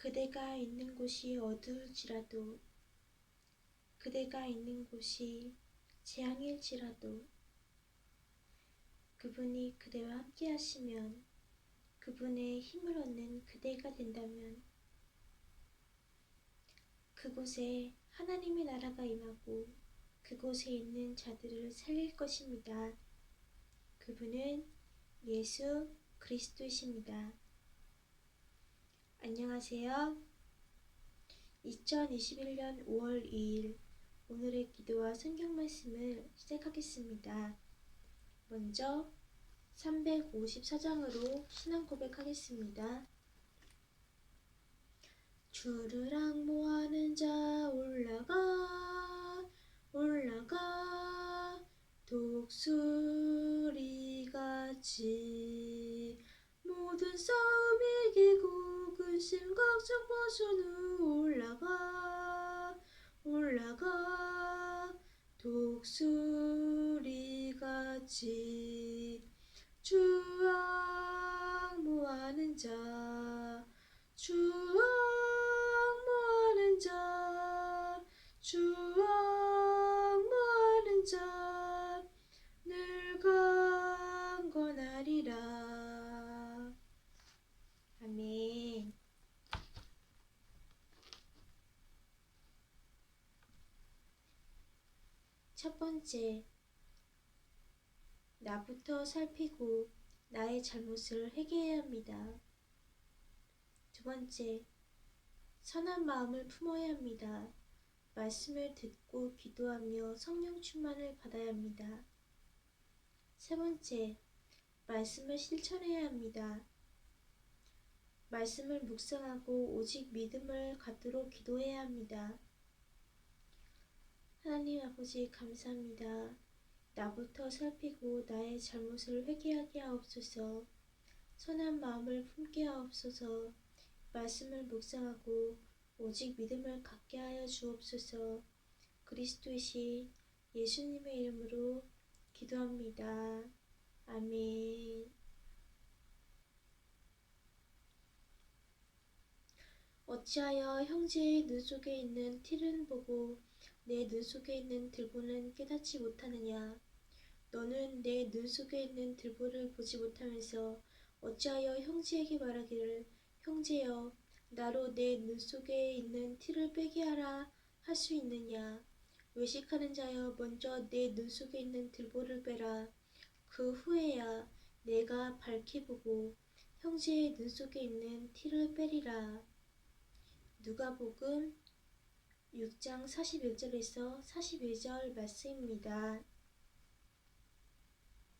그대가 있는 곳이 어두울지라도 그대가 있는 곳이 재앙일지라도 그분이 그대와 함께 하시면 그분의 힘을 얻는 그대가 된다면 그곳에 하나님의 나라가 임하고 그곳에 있는 자들을 살릴 것입니다. 그분은 예수 그리스도이십니다. 안녕하세요. 2021년 5월 2일 오늘의 기도와 성경 말씀을 시작하겠습니다. 먼저 354장으로 신앙 고백하겠습니다. 주를 악모하는 자 올라가 올라가 독수리같이 모든 싸움 이기고 근 심 걱정 벗은 후 올라가 올라가. 독수리같이 주악모하는 자 주악모하는 자 주악모하는 자늘 강건하리라 아멘 첫 번째 나부터 살피고 나의 잘못을 회개해야 합니다. 두 번째, 선한 마음을 품어야 합니다. 말씀을 듣고 기도하며 성령 충만을 받아야 합니다. 세 번째, 말씀을 실천해야 합니다. 말씀을 묵상하고 오직 믿음을 갖도록 기도해야 합니다. 하나님 아버지 감사합니다. 나부터 살피고 나의 잘못을 회개하게 하옵소서. 선한 마음을 품게 하옵소서. 말씀을 묵상하고 오직 믿음을 갖게 하여 주옵소서. 그리스도이신 예수님의 이름으로 기도합니다. 아멘. 어찌하여 형제의 눈 속에 있는 티를 보고 내 눈 속에 있는 들보는 깨닫지 못하느냐? 너는 내 눈 속에 있는 들보를 보지 못하면서 어찌하여 형제에게 말하기를 형제여 나로 내 눈 속에 있는 티를 빼게 하라 할 수 있느냐? 외식하는 자여 먼저 내 눈 속에 있는 들보를 빼라. 그 후에야 내가 밝히 보고 형제의 눈 속에 있는 티를 빼리라. 누가복음 6장 41절에서 41절 말씀입니다.